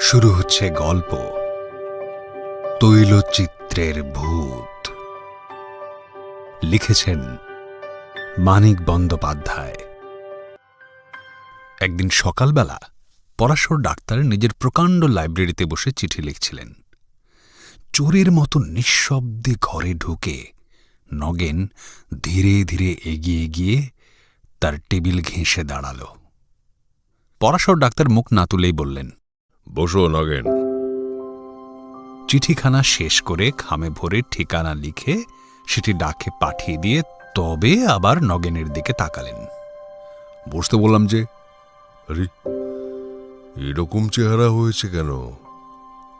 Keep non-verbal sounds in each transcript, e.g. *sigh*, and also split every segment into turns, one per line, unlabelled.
শুরু হচ্ছে গল্প। তৈলচিত্রের ভূত। লিখেছেন মানিক বন্দ্যোপাধ্যায়। একদিন সকালবেলা পরাশর ডাক্তার নিজের প্রকাণ্ড লাইব্রেরিতে বসে চিঠি লিখছিলেন। চোরের মতো নিঃশব্দে ঘরে ঢুকে নগেন ধীরে ধীরে এগিয়ে গিয়ে তার টেবিল ঘেঁষে দাঁড়াল। পরাশর ডাক্তার মুখ না তুলেই বললেন
বসো নগেন।
চিঠিখানা শেষ করে খামে ভরে ঠিকানা লিখে সেটি ডাকে পাঠিয়ে দিয়ে তবে আবার নগেনের দিকে তাকালেন।
বসতে বললাম যে আরে এরকম চেহারা হয়েছে কেন?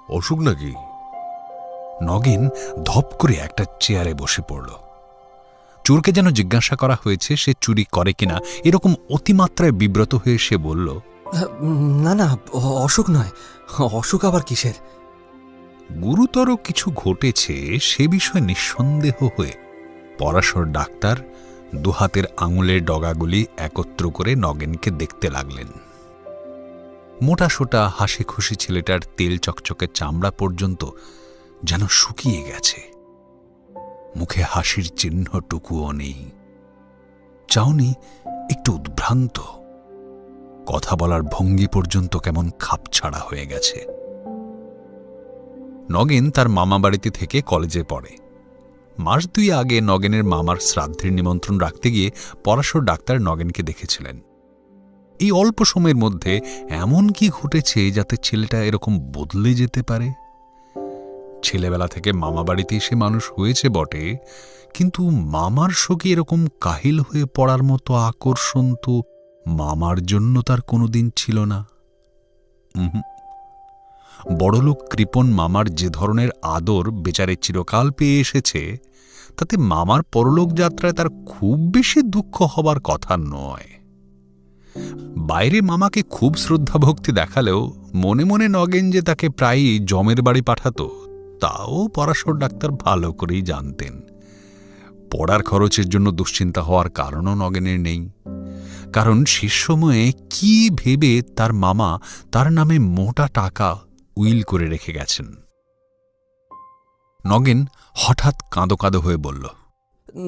অসুখ নাকি?
নগেন ধপ করে একটা চেয়ারে বসে পড়ল। চোরকে যেন জিজ্ঞাসা করা হয়েছে সে চুরি করে কিনা এরকম অতিমাত্রায় বিব্রত হয়ে সে বলল
না না অসুখ নয়। অসুখ আবার কিসের?
গুরুতর কিছু ঘটেছে সে বিষয়ে নিঃসন্দেহ হয়ে। পরাশর ডাক্তার দুহাতের আঙুলের ডগাগুলি একত্র করে নগেনকে দেখতে লাগলেন। মোটাসোটা হাসি খুশি ছেলেটার তেল চকচকে চামড়া পর্যন্ত যেন শুকিয়ে গেছে। মুখে হাসির চিহ্নটুকুও নেই। চাউনি একটু উদ্ভ্রান্ত। বলার ভঙ্গি পর্যন্ত কেমন খাপছাড়া হয়ে গেছে। নগেন তার মামা বাড়িতে থেকে কলেজে পড়ে। মাস দুই আগে নগেনের মামার শ্রাদ্ধের নিমন্ত্রণ রাখতে গিয়ে পরাশর ডাক্তার নগেনকে দেখেছিলেন। এই অল্প সময়ের মধ্যে এমন কি ঘটেছে যাতে ছেলেটা এরকম বদলে যেতে পারে? ছেলেবেলা থেকে মামা বাড়িতে এসে মানুষ হয়েছে বটে, কিন্তু মামার শোকে এরকম কাহিল হয়ে পড়ার মতো আকর্ষণ তো মামার জন্য তার কোনোদিন ছিল না। বড়লোক কৃপণ মামার যে ধরনের আদর বেচারে চিরকাল পেয়ে এসেছে, তাতে মামার পরলোক যাত্রায় তার খুব বেশি দুঃখ হবার কথা নয়। বাইরে মামাকে খুব শ্রদ্ধা ভক্তি দেখালেও মনে মনে নগেন যে তাকে প্রায়ই জমের বাড়ি পাঠাতো, তাও পরাশর ডাক্তার ভালো করেই জানতেন। পড়ার খরচের জন্য দুশ্চিন্তা হওয়ার কারণও নগেনের নেই। কারণ শেষ সময়ে কি ভেবে তার মামা তার নামে মোটা টাকা উইল করে রেখে গেছেন? নগেন হঠাৎ কাঁদো কাঁদো হয়ে বলল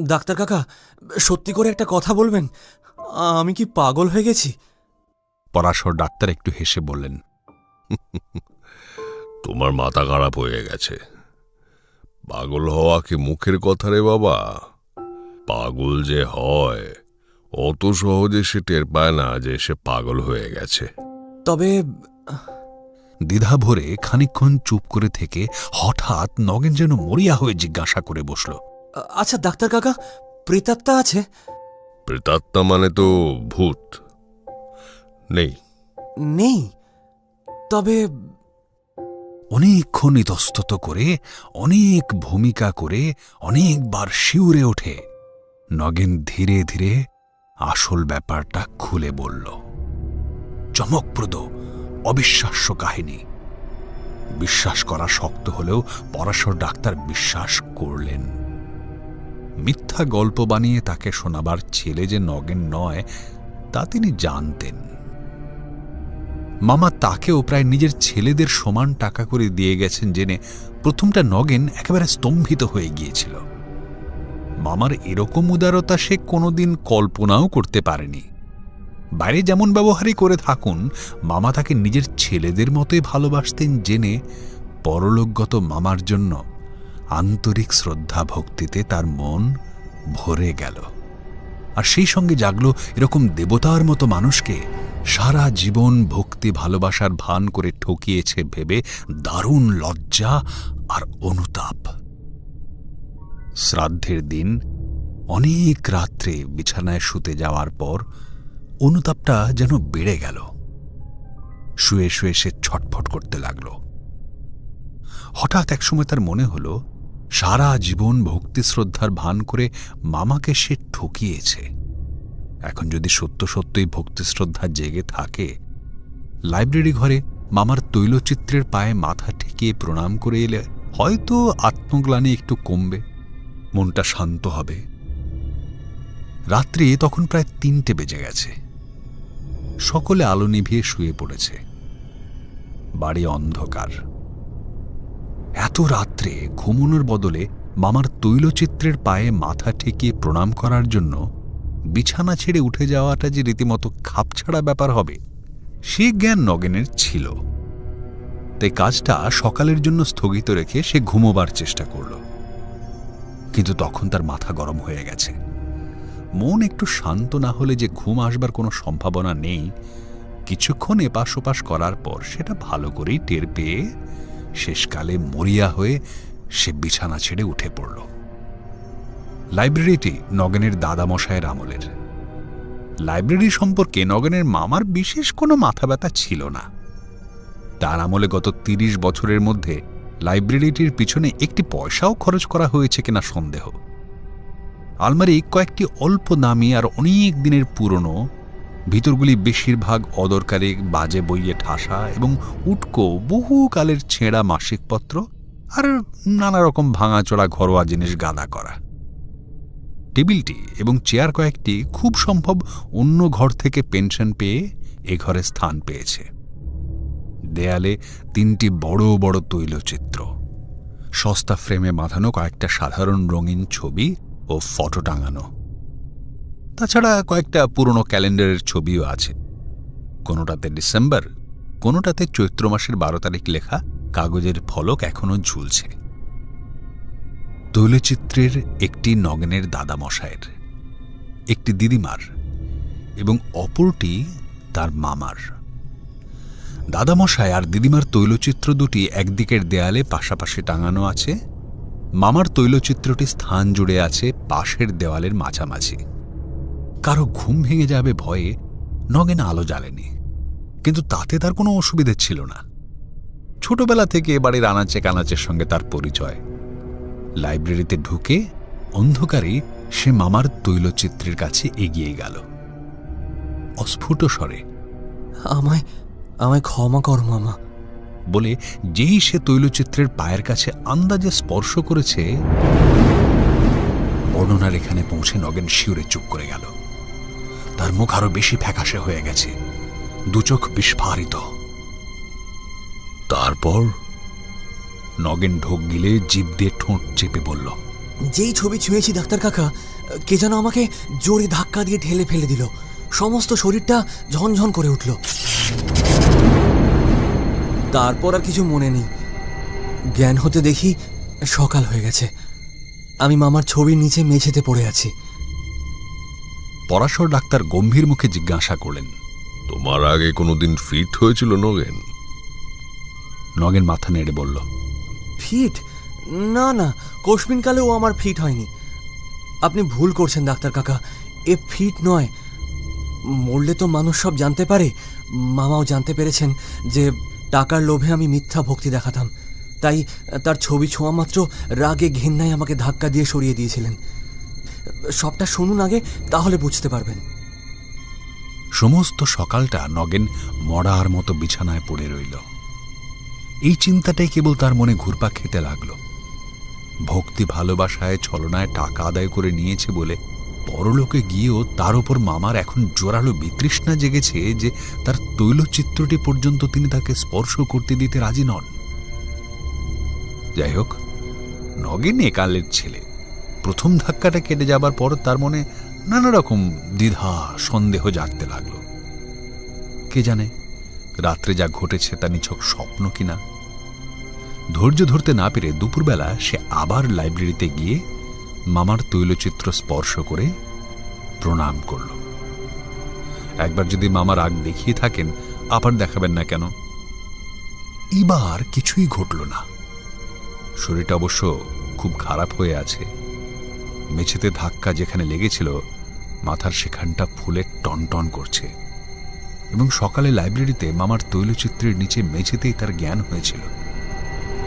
ডাক্তার কাকা সত্যি করে একটা কথা বলবেন? আমি কি পাগল হয়ে গেছি?
পরাশর ডাক্তার একটু হেসে বললেন
তোমার মাথা খারাপ হয়ে গেছে। পাগল হওয়া কি মুখের কথা রে বাবা? পাগল যে হয়। অত সহজে সে টের পায় না যে সে পাগল হয়ে গেছে।
তবে
দ্বিধা ভরে খানিকক্ষণ চুপ করে থেকে হঠাৎ নগেন যেন মরিয়া হয়ে জিজ্ঞাসা করে বসল।
আচ্ছা ডাক্তার কাকা প্রেতাত্মা আছে?
প্রেতাত্মা মানে তো ভূত। নেই।
নেই? তবে
অনেকক্ষণ ইতস্তত করে অনেক ভূমিকা করে অনেকবার শিউরে ওঠে। নগেন ধীরে ধীরে আসল ব্যাপারটা খুলে বলল, চমকপ্রদ অবিশ্বাস্য কাহিনী। বিশ্বাস করা শক্ত হলেও পরাশর ডাক্তার বিশ্বাস করলেন। মিথ্যা গল্প বানিয়ে তাকে শোনাবার ছেলে যে নগেন নয়, তা তিনি জানতেন। মামা তাকেও প্রায় নিজের ছেলেদের সমান টাকা করে দিয়ে গেছেন জেনে প্রথমটা নগেন একেবারে স্তম্ভিত হয়ে গিয়েছিল। মামার এরকম উদারতা সে কোনোদিন কল্পনাও করতে পারেনি। বাইরে যেমন ব্যবহারই করে থাকুন, মামা তাকে নিজের ছেলেদের মতোই ভালোবাসতেন জেনে পরলোকগত মামার জন্য আন্তরিক শ্রদ্ধা ভক্তিতে তার মন ভরে গেল। আর সেই সঙ্গে জাগলো এরকম দেবতার মতো মানুষকে সারা জীবন ভক্তি ভালোবাসার ভান করে ঠকিয়েছে ভেবে দারুণ লজ্জা আর অনুতাপ। শ্রাদ্ধের দিন, অনেক রাত্রে বিছানায় শুতে যাওয়ার পর অনুতাপটা যেন বেড়ে গেল। শুয়ে শুয়ে সে ছটফট করতে লাগল। হঠাৎ একসময় তার মনে হল, সারা জীবন ভক্তি শ্রদ্ধার ভান করে মামাকে সে ঠকিয়েছে। এখন যদি সত্য সত্যই ভক্তি শ্রদ্ধা জেগে থাকে, লাইব্রেরি ঘরে মামার তৈলচিত্রের পায়ে মাথা ঠেকিয়ে প্রণাম করে এলে হয়তো আত্মগ্লানি একটু কমবে। মনটা শান্ত হবে। রাত্রি তখন প্রায় তিনটে বেজে গেছে। সকলে আলো নিভিয়ে শুয়ে পড়েছে। বাড়ি অন্ধকার। এত রাত্রে ঘুমনোর বদলে মামার তৈলচিত্রের পায়ে মাথা ঠেকিয়ে প্রণাম করার জন্য বিছানা ছেড়ে উঠে যাওয়াটা যে রীতিমতো খাপছাড়া ব্যাপার হবে, সে জ্ঞান নগেনের ছিল। তাই কাজটা সকালের জন্য স্থগিত রেখে সে ঘুমোবার চেষ্টা করল। কিন্তু তখন তার মাথা গরম হয়ে গেছে। মন একটু শান্ত না হলে যে ঘুম আসবার কোনো সম্ভাবনা নেই, কিছুক্ষণ এপাশ ওপাশ করার পর সেটা ভালো করেই টের পেয়ে শেষকালে মরিয়া হয়ে সে বিছানা ছেড়ে উঠে পড়ল। লাইব্রেরিটি নগেনের দাদামশায়ের আমলের। লাইব্রেরি সম্পর্কে নগেনের মামার বিশেষ কোনো মাথা ব্যথা ছিল না। তার আমলে গত তিরিশ বছরের মধ্যে লাইব্রেরিটির পিছনে একটি পয়সাও খরচ করা হয়েছে কিনা সন্দেহ। আলমারি কয়েকটি অল্প দামি আর অনেক দিনের পুরনো, ভিতরগুলি বেশিরভাগ অদরকারি বাজে বইয়ে ঠাসা এবং উটকো বহুকালের ছেঁড়া মাসিকপত্র আর নানা রকম ভাঙাচোরা ঘরোয়া জিনিস গাদা করা। টেবিলটি এবং চেয়ার কয়েকটি খুব সম্ভব অন্য ঘর থেকে পেনশন পেয়ে এ ঘরে স্থান পেয়েছে। দেয়ালে তিনটি বড় বড় তৈলচিত্র। সস্তা ফ্রেমে বাঁধানো কয়েকটা সাধারণ রঙিন ছবি ও ফটো টাঙানো। তাছাড়া কয়েকটা পুরনো ক্যালেন্ডারের ছবিও আছে। কোনোটাতে ডিসেম্বর, কোনোটাতে চৈত্র মাসের বারো তারিখ লেখা কাগজের ফলক এখনও ঝুলছে। তৈলচিত্রের একটি নগেনের দাদামশায়ের, একটি দিদিমার এবং অপরটি তার মামার। দাদামশাই আর দিদিমার তৈলচিত্র দুটি একদিকের দেয়ালে পাশাপাশি টাঙানো আছে। মামার তৈলচিত্রটি স্থান জুড়ে আছে পাশের দেওয়ালের মাঝামাঝি। কারও ঘুম ভেঙে যাবে ভয়ে নগেন আলো জ্বালেনি। কিন্তু তাতে তার কোনো অসুবিধে ছিল না। ছোটবেলা থেকে এবারের আনাচে কানাচের সঙ্গে তার পরিচয়। লাইব্রেরিতে ঢুকে অন্ধকারে সে মামার তৈলচিত্রের কাছে এগিয়ে গেল। অস্ফুট স্বরে,
আমায় আমায় ক্ষমা কর মামা।
বলে যেই সে তৈলচিত্রের পায়ের কাছে আন্দাজে স্পর্শ করেছে বর্ণনার এখানে পৌঁছে নগেন শিউরে চুপ করে গেল। তার মুখ আরও বেশি ফ্যাকাশে হয়ে গেছে। দুচোখ বিস্ফারিত।
তারপর
নগেন ঢোক গিলে জিভ দিয়ে ঠোঁট চেপে বলল
যেই ছবি ছুঁয়েছি ডাক্তার কাকা কে যেন আমাকে জোরে ধাক্কা দিয়ে ঠেলে ফেলে দিল। সমস্ত শরীরটা ঝনঝন করে উঠল। তারপর আর কিছু মনে নেই। জ্ঞান হতে দেখি সকাল হয়ে গেছে। আমি মামার ছবির নিচে মেঝেতে পড়ে আছি।
পরাশর ডাক্তার গম্ভীর মুখে জিজ্ঞাসা করলেন
তোমার আগে কোনোদিন ফিট হয়েছিল নগেন?
নগেন মাথা নেড়ে বলল
ফিট? না না কোশমিনকালেও আমার ফিট হয়নি। আপনি ভুল করছেন ডাক্তার কাকা। এ ফিট নয়। মরলে তো মানুষ সব জানতে পারে। মামাও জানতে পেরেছেন যে টাকার লোভে আমি মিথ্যা ভক্তি দেখাতাম। তাই, তার ছবি ছোঁয়া মাত্র রাগে ঘেন্নায় আমাকে ধাক্কা দিয়ে সরিয়ে দিয়েছিলেন। সবটা শুনুন আগে, তাহলে বুঝতে পারবেন।
সমস্ত সকালটা নগেন মরার মতো বিছানায় পড়ে রইল। এই চিন্তাটাই কেবল তার মনে ঘুরপাক খেতে লাগল। ভক্তি ভালোবাসায় ছলনায় টাকা আদায় করে নিয়েছে বলে পরলোকে গিয়েও তার ওপর মামার এখন জোরালো বিতৃষ্ণা জেগেছে যে তার তৈলচিত্রটি পর্যন্ত তিনি তাকে স্পর্শ করতে দিতে রাজি নন। যাই হোক, নগেন একালের ছেলে। প্রথম ধাক্কাটা কেটে যাবার পর তার মনে নানা রকম দ্বিধা, সন্দেহ জাগতে লাগল। কে জানে রাত্রে যা ঘটেছে তা নিছক স্বপ্ন কিনা। ধৈর্য ধরতে না পেরে দুপুরবেলা সে আবার লাইব্রেরিতে গিয়ে মামার তৈলচিত্র স্পর্শ করে প্রণাম করল। একবার যদি মামার আগ দেখিয়ে থাকেন, আবার দেখাবেন না কেন? এবার কিছুই ঘটল না। শরীরটা অবশ্য খুব খারাপ হয়ে আছে। মেঝেতে ধাক্কা যেখানে লেগেছিল, মাথার সেখানটা ফুলে টনটন করছে। এবং সকালে লাইব্রেরিতে মামার তৈলচিত্রের নিচে মেঝেতেই তার জ্ঞান হয়েছিল।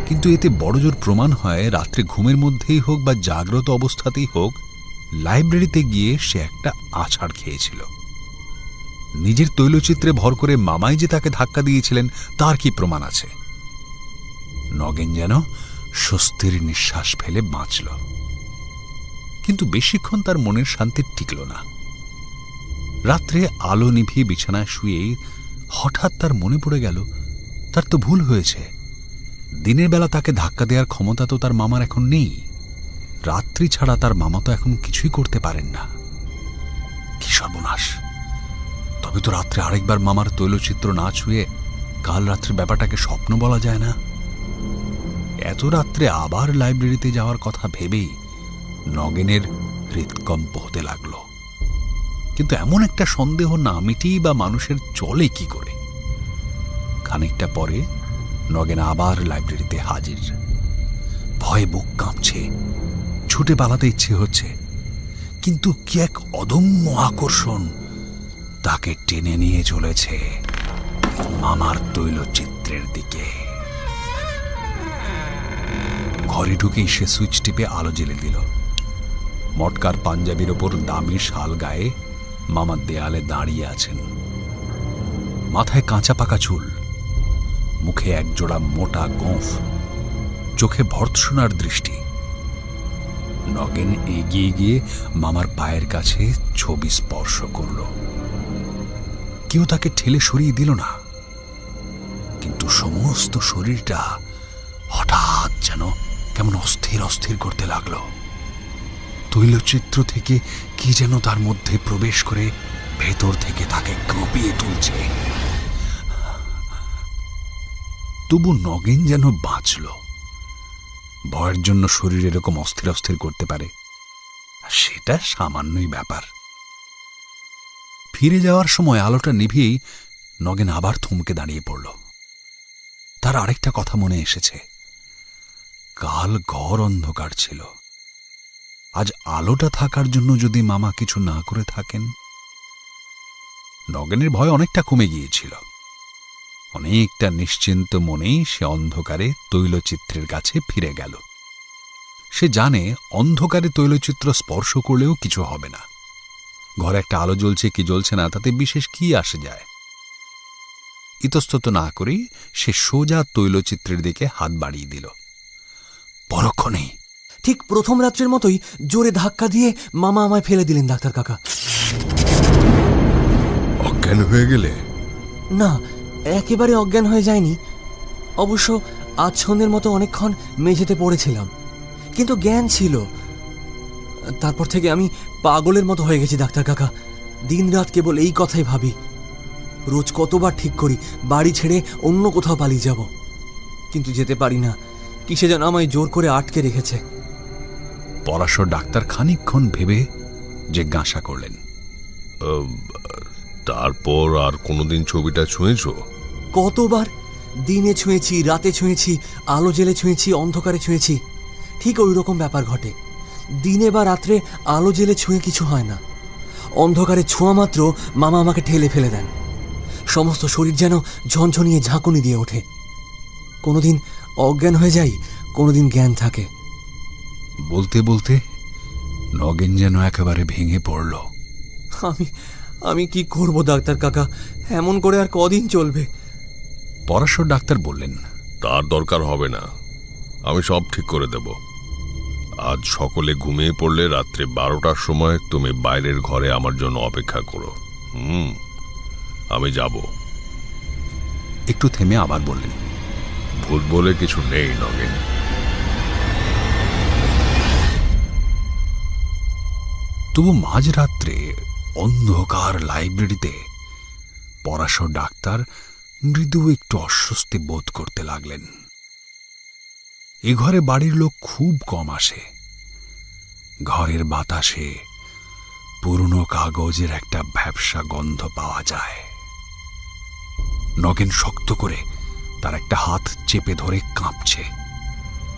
কিন্তু এতে বড়জোর প্রমাণ হয় রাত্রে ঘুমের মধ্যেই হোক বা জাগ্রত অবস্থাতেই হোক, লাইব্রেরিতে গিয়ে সে একটা আছাড় খেয়েছিল। নিজের তৈলচিত্রে ভর করে মামাই যে তাকে ধাক্কা দিয়েছিলেন, তার কি প্রমাণ আছে? নগেন যেন স্বস্তির নিঃশ্বাস ফেলে বাঁচল। কিন্তু বেশিক্ষণ তার মনের শান্তি টিকল না। রাত্রে আলো নিভিয়ে বিছানায় শুয়েই হঠাৎ তার মনে পড়ে গেল, তার তো ভুল হয়েছে। দিনের বেলা তাকে ধাক্কা দেওয়ার ক্ষমতা তো তার মামার এখন নেই। রাত্রি ছাড়া তার মামা তো এখন কিছুই করতে পারেন না। কি সর্বনাশ। তবে তো রাত্রে আরেকবার মামার তৈলচিত্র না ছুঁয়ে কাল রাত্রের ব্যাপারটাকে স্বপ্ন বলা যায় না। এত রাত্রে আবার লাইব্রেরিতে যাওয়ার কথা ভেবেই নগেনের হৃৎকম্প হতে লাগল। কিন্তু এমন একটা সন্দেহ না মিটিয়ে বা মানুষের চলে কি করে? খানিকটা পরে নগেন আবার লাইব্রেরিতে হাজির। ভয়ে বুক কাঁপছে। ছুটে পালাতে ইচ্ছে হচ্ছে। কিন্তু কি এক অদম্য আকর্ষণ তাকে টেনে নিয়ে চলেছে মামার তৈলচিত্রের দিকে। ঘরে ঢুকেই সে সুইচ টিপে আলো জ্বেলে দিল। মটকার পাঞ্জাবির ওপর দামি শাল গায়ে মামার দেয়ালে দাঁড়িয়ে আছেন। মাথায় কাঁচা পাকা চুল। মুখে একজোড়া মোটা গোঁফ, চোখে ভর্ৎসনার দৃষ্টি। নগেন এগিয়ে গিয়ে মামার পায়ের কাছে ছবি স্পর্শ করল। কেউ তাকে ঠেলে সরিয়ে দিল না, কিন্তু সমস্ত শরীরটা হঠাৎ যেন কেমন অস্থির অস্থির করতে লাগল। তৈলচিত্র থেকে কি যেন তার মধ্যে প্রবেশ করে ভেতর থেকে তাকে কাঁপিয়ে তুলছে। তবু নগেন যেন বাঁচল। ভয়ের জন্য শরীর এরকম অস্থির অস্থির করতে পারে সেটা সামান্যই ব্যাপার। ফিরে যাওয়ার সময় আলোটা নিভিয়েই নগেন আবার থমকে দাঁড়িয়ে পড়ল। তার আরেকটা কথা মনে এসেছে। কাল ঘর অন্ধকার ছিল। আজ আলোটা থাকার জন্য যদি মামা কিছু না করে থাকেন। নগেনের ভয় অনেকটা কমে গিয়েছিল। অনেকটা নিশ্চিন্ত মনেই সে অন্ধকারে তৈলচিত্রের কাছে ফিরে গেল। সে জানে অন্ধকারে তৈলচিত্র স্পর্শ করলেও কিছু হবে না। ঘরে একটা আলো জ্বলছে কি জ্বলছে না তাতে বিশেষ কি আসে যায়? ইতস্তত না করেই সে সোজা তৈলচিত্রের দিকে হাত বাড়িয়ে দিল। পরক্ষণেই
ঠিক প্রথম রাত্রের মতোই জোরে ধাক্কা দিয়ে মামা আমায় ফেলে দিলেন ডাক্তার কাকা।
অজ্ঞান হয়ে গেলে?
না একেবারে অজ্ঞান হয়ে যায়নি। অবশ্য আচ্ছন্দের মতো অনেকক্ষণ মেঝেতে পড়েছিলাম। কিন্তু জ্ঞান ছিল। তারপর থেকে আমি পাগলের মতো হয়ে গেছি, ডাক্তার কাকা। দিনরাত কেবল এই কথাই ভাবি। রোজ কতবার ঠিক করি, বাড়ি ছেড়ে অন্য কোথাও পালিয়ে যাব। কিন্তু যেতে পারি না। কিসে যেন আমায় জোর করে আটকে রেখেছে।
পরাশর ডাক্তার খানিকক্ষণ ভেবে জিজ্ঞাসা করলেন।
তারপর আর কোনোদিন ছবিটা ছুঁয়েছো?
কতবার? দিনে ছুঁয়েছি রাতে ছুঁয়েছি আলো জেলে ছুঁয়েছি অন্ধকারে ছুঁয়েছি। ঠিক ওই রকম ব্যাপার ঘটে। দিনে বা রাত্রে আলো জেলে ছুঁয়ে কিছু হয় না। অন্ধকারে ছোঁয়া মাত্র মামা আমাকে ঠেলে ফেলে দেন। সমস্ত শরীর যেন ঝনঝনিয়ে ঝাঁকুনি দিয়ে ওঠে। কোনোদিন অজ্ঞান হয়ে যাই কোনোদিন জ্ঞান থাকে।
বলতে বলতে নগেন যেন একেবারে ভেঙে পড়ল।
আমি আমি কি করব ডাক্তার কাকা? এমন করে আর কদিন চলবে?
পরাশর ডাক্তার বললেন
তার দরকার হবে না। আমি সব ঠিক করে দেব। আজ সকলে ঘুমিয়ে পড়লে রাত্রে বারোটার সময় তুমি বাইরের ঘরে আমার জন্য অপেক্ষা করো। হুম আমি যাব।
একটু থেমে আবার বললেন
ভূত বলে কিছু নেই নগেন।
তবু মাঝরাত্রে অন্ধকার লাইব্রেরিতে পরাশর ডাক্তার মৃদু একটু অস্বস্তি বোধ করতে লাগলেন। এ ঘরে বাড়ির লোক খুব কম আসে। ঘরের বাতাসে পুরনো কাগজের একটা ভ্যাবসা গন্ধ পাওয়া যায়। নগেন শক্ত করে তার একটা হাত চেপে ধরে কাঁপছে।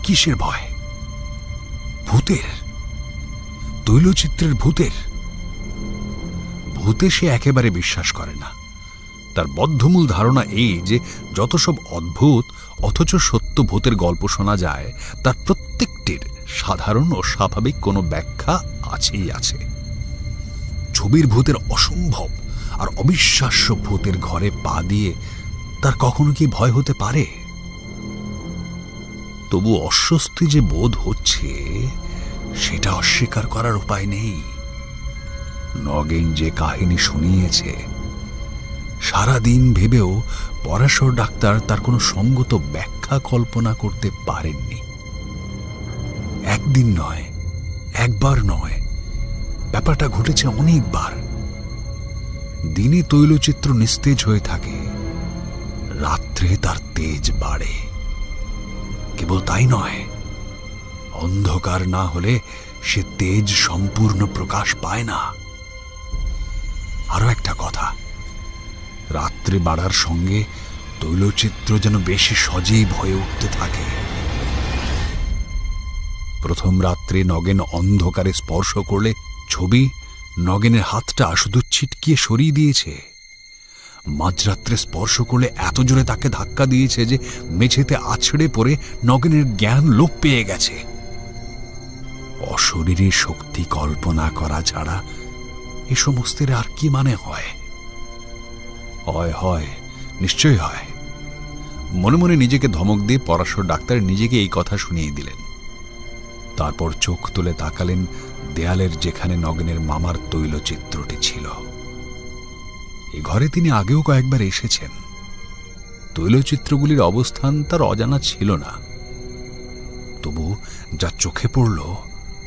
কিসের ভয়? ভূতের? তৈলচিত্রের ভূতের? ভূতে সে একেবারে বিশ্বাস করে না। তার বদ্ধমূল ধারণা এই যে যত সব অদ্ভুত, অথচ সত্য ভূতের গল্প শোনা যায়, তার প্রত্যেকটির সাধারণ ও স্বাভাবিক কোনো ব্যাখ্যা আছেই আছে। ছবির ভূতের অসম্ভব আর অবিশ্বাস্য ভূতের ঘরে পা দিয়ে তার কখনো কি ভয় হতে পারে? তবু অস্বস্তি যে বোধ হচ্ছে, সেটা অস্বীকার করার উপায় নেই। নগেন যে কাহিনী শুনিয়েছে সারা দিন ভেবেও পরাশর ডাক্তার তার কোনো সঙ্গত ব্যাখ্যা কল্পনা করতে পারেননি। একদিন নয়, একবার নয়, ব্যাপারটা ঘটেছে অনেকবার। দিনে তৈলচিত্র নিস্তেজ হয়ে থাকে, রাত্রে তার তেজ বাড়ে। কেবল তাই নয়, অন্ধকার না হলে সে তেজ সম্পূর্ণ প্রকাশ পায় না। আরও একটা কথা রাত্রে বাড়ার সঙ্গে তৈলচিত্র যেন বেশি সজীব হয়ে উঠতে থাকে। প্রথম রাত্রে নগেন অন্ধকারে স্পর্শ করলে ছবি নগেনের হাতটা শুধু ছিটকিয়ে সরিয়ে দিয়েছে। মাঝরাত্রে স্পর্শ করলে এত জোরে তাকে ধাক্কা দিয়েছে যে মেঝেতে আছড়ে পড়ে নগেনের জ্ঞান লোপ পেয়ে গেছে। অশরীরী শক্তি কল্পনা করা ছাড়া এ সমস্তের আর কি মানে হয়? হয় হয়। নিশ্চয়ই হয়। মনে মনে নিজেকে ধমক দিয়ে পরাশর ডাক্তার নিজেকে এই কথা শুনিয়ে দিলেন। তারপর চোখ তুলে তাকালেন দেয়ালের যেখানে নগেনের মামার তৈলচিত্রটি ছিল। এ ঘরে তিনি আগেও কয়েকবার এসেছেন। তৈলচিত্রগুলির অবস্থান তার অজানা ছিল না। তবু যা চোখে পড়ল,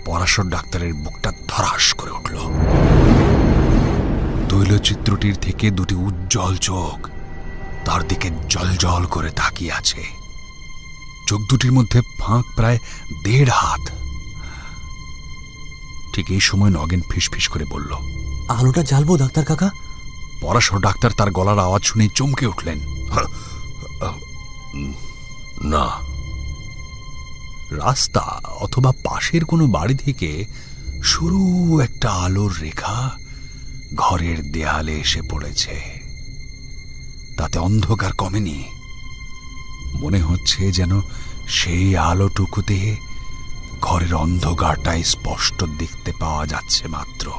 পরাশর ডাক্তারের বুকটা ধরাস করে উঠল। তৈলচিত্রটির থেকে দুটি উজ্জ্বল চোখ তার দিকে জল করে তাকিয়ে আছে। চোখ দুটির মধ্যে ফাঁক প্রায় দেড় হাত। ঠিক এই সময় নগেন ফিসফিস করে বলল
আলোটা জ্বালবো ডাক্তার কাকা?
পরাশর ডাক্তার তার গলার আওয়াজ শুনে চমকে উঠলেন।
না।
রাস্তা অথবা পাশের কোনো বাড়ি থেকে সরু একটা আলোর রেখা ঘরের দেয়ালে এসে পড়েছে। তাতে অন্ধকার কমেনি। মনে হচ্ছে যেন সেই আলোটুকুতে ঘরের অন্ধকারটাই স্পষ্ট দেখতে পাওয়া যাচ্ছে মাত্র।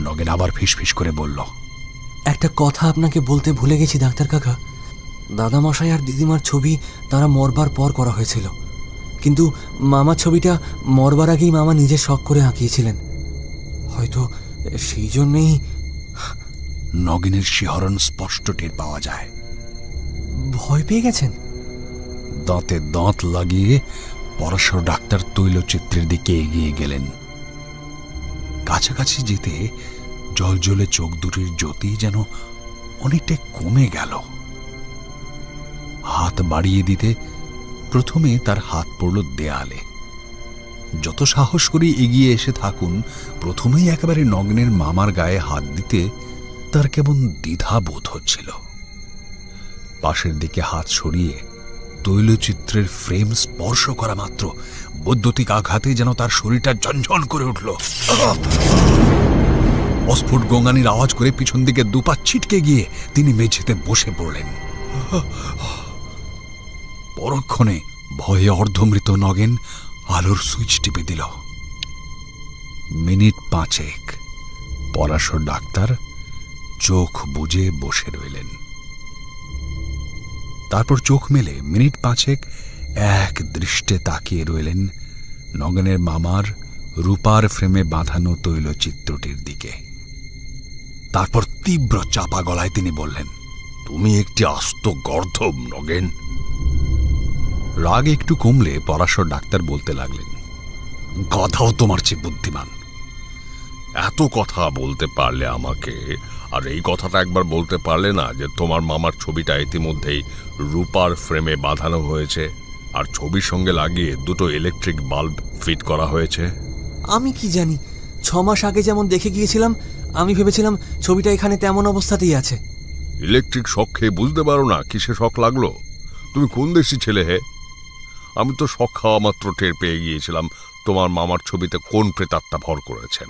নগেন আবার ফিসফিস করে বলল,
একটা কথা আপনাকে বলতে ভুলে গেছি, ডাক্তার কাকা। দাদামশাই আর দিদিমার ছবি তারা মরবার পর করা হয়েছিল। কিন্তু মামার ছবিটা মরবার আগেই মামা নিজে শখ করে আঁকিয়েছিলেন। হয়তো সেই জন্যেই
নগেনের শিহরণ স্পষ্ট টের পাওয়া যায়।
ভয় পেয়ে গেছেন?
দাঁতে দাঁত লাগিয়ে পরাশর ডাক্তার তৈলচিত্রের দিকে এগিয়ে গেলেন। কাছাকাছি যেতে জলজলে চোখ দুটির জ্যোতি যেন অনেকটাই কমে গেল। হাত বাড়িয়ে দিতে প্রথমে তার হাত পড়ল দেয়ালে। যত সাহস করে এগিয়ে এসে থাকুন, প্রথমেই একেবারে নগ্নের মামার গায়ে হাত দিতে তার কেমন দ্বিধা বোধ হচ্ছিল। পাশের দিকে হাত সরিয়ে তৈলচিত্রের ফ্রেম স্পর্শ করা মাত্র বৈদ্যুতিক আঘাতে যেন তার শরীরটা ঝনঝন করে উঠল। অস্ফুট গঙ্গানির আওয়াজ করে পিছন দিকে দুপা ছিটকে গিয়ে তিনি মেঝেতে বসে পড়লেন। পরক্ষণে ভয়ে অর্ধমৃত নগেন আলোর সুইচ টিপে দিল। মিনিট পাঁচেক পরাশর ডাক্তার চোখ বুজে বসে রইলেন। তারপর চোখ মেলে মিনিট পাঁচেক এক দৃষ্টে তাকিয়ে রইলেন নগেনের মামার রূপার ফ্রেমে বাঁধানো তৈল চিত্রটির দিকে। তারপর তীব্র চাপা গলায় তিনি বললেন,
তুমি একটি আস্ত গর্ধব, নগেন।
রাগ একটু কমলে পরাশর ডাক্তার বলতে লাগলেন গধাও তোমার চেয়ে বুদ্ধিমান।
এত কথা বলতে পারলে আমাকে আর এই কথাটা একবার বলতে পারলে না যে তোমার মামার ছবিটা ইতিমধ্যেই রূপার ফ্রেমে বাঁধানো হয়েছে আর ছবির সঙ্গে লাগিয়ে দুটো ইলেকট্রিক বাল্ব ফিট করা হয়েছে?
আমি কি জানি ছ মাস আগে যেমন দেখে গিয়েছিলাম আমি ভেবেছিলাম ছবিটা এখানে তেমন অবস্থাতেই আছে।
ইলেকট্রিক শখ খেয়ে বুঝতে পারো না কিসে শখ লাগল। তুমি কোন দেশি ছেলে হে? আমি তো শখ খাওয়া মাত্র টের পেয়ে গিয়েছিলাম। তোমার মামার ছবিতে কোন প্রেতাত্মা ভর করেছেন?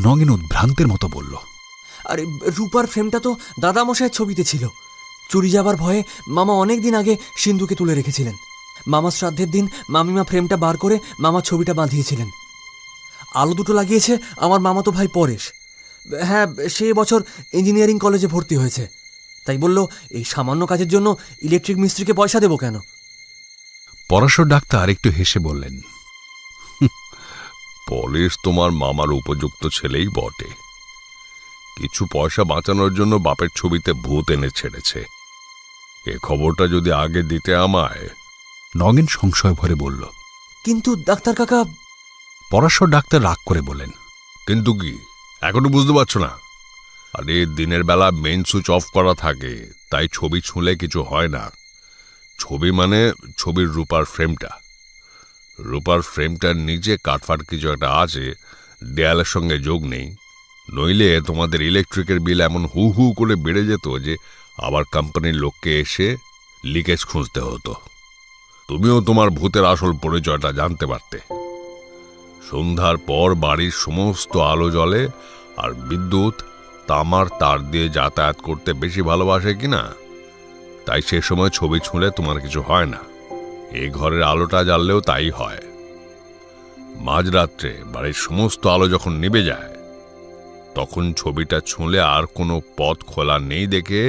নগেন উদ্ভ্রান্তের মতো বলল
আরে রূপার ফ্রেমটা তো দাদামশাইয়ের ছবিতে ছিল। চুরি যাবার ভয়ে মামা অনেক দিন আগে সিন্ধুকে তুলে রেখেছিলেন। মামা শ্রাদ্ধের দিন মামিমা ফ্রেমটা বার করে মামা ছবিটা বাঁধিয়েছিলেন। আলো দুটো লাগিয়েছে আমার মামাতো ভাই পরেশ। হ্যাঁ সে বছর ইঞ্জিনিয়ারিং কলেজে ভর্তি হয়েছে। তাই বলল এই সামান্য কাজের জন্য ইলেকট্রিক মিস্ত্রিকে পয়সা দেবো কেন?
পরাশর ডাক্তার একটু হেসে বললেন *laughs*
পরেশ তোমার মামার উপযুক্ত ছেলেই বটে। কিছু পয়সা বাঁচানোর জন্য বাপের ছবিতে ভূত এনে ছেড়েছে। এ খবরটা যদি আগে দিতে আমায়?
নগেন সংশয় ভরে বলল
কিন্তু ডাক্তার কাকা
পরাশর ডাক্তার রাগ করে বলেন
কিন্তু কি? এখনও বুঝতে পারছ না? আরে দিনের বেলা মেন সুইচ অফ করা থাকে তাই ছবি ছুঁলে কিছু হয় না। ছবি মানে ছবির রূপার ফ্রেমটা। রূপার ফ্রেমটার নিচে কাঠফাট কিছু একটা আছে, দেয়ালের সঙ্গে যোগ নেই। নইলে তোমাদের ইলেকট্রিকের বিল এমন হু হু করে বেড়ে যেত যে আবার কোম্পানির লোককে এসে লিকেজ খুঁজতে হতো। তুমিও তোমার ভূতের আসল পরিচয়টা জানতে পারতে। সন্ধ্যার পর বাড়ির সমস্ত আলো জ্বলে আর বিদ্যুৎ, তামার তার দিয়ে যাতায়াত করতে বেশি ভালোবাসে কিনা? তাই সে সময় ছবি ছুঁলে তোমার কিছু হয় না। এই ঘরের আলোটা জ্বাললেও তাই হয়। মাঝরাত্রে বাড়ির সমস্ত আলো যখন নিভে যায়, তখন ছবিটা ছুঁলে আর কোনো পথ খোলা নেই দেখে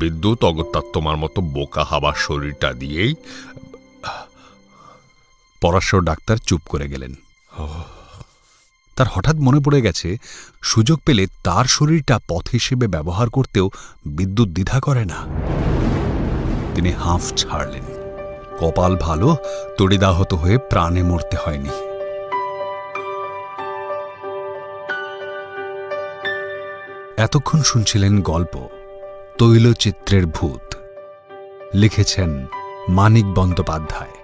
বিদ্যুৎ অগত্যা তোমার মতো বোকা হাবার শরীরটা দিয়েই
পরাশর ডাক্তার চুপ করে গেলেন। তার হঠাৎ মনে পড়ে গেছে, সুযোগ পেলে তার শরীরটা পথ হিসেবে ব্যবহার করতেও বিদ্যুৎ দ্বিধা করে না। তিনি হাঁফ ছাড়লেন। কপাল ভালো, তড়িদাহত হয়ে প্রাণে মরতে হয়নি। এতক্ষণ শুনছিলেন গল্প, তৈলচিত্রের ভূত। লিখেছেন মানিক বন্দ্যোপাধ্যায়।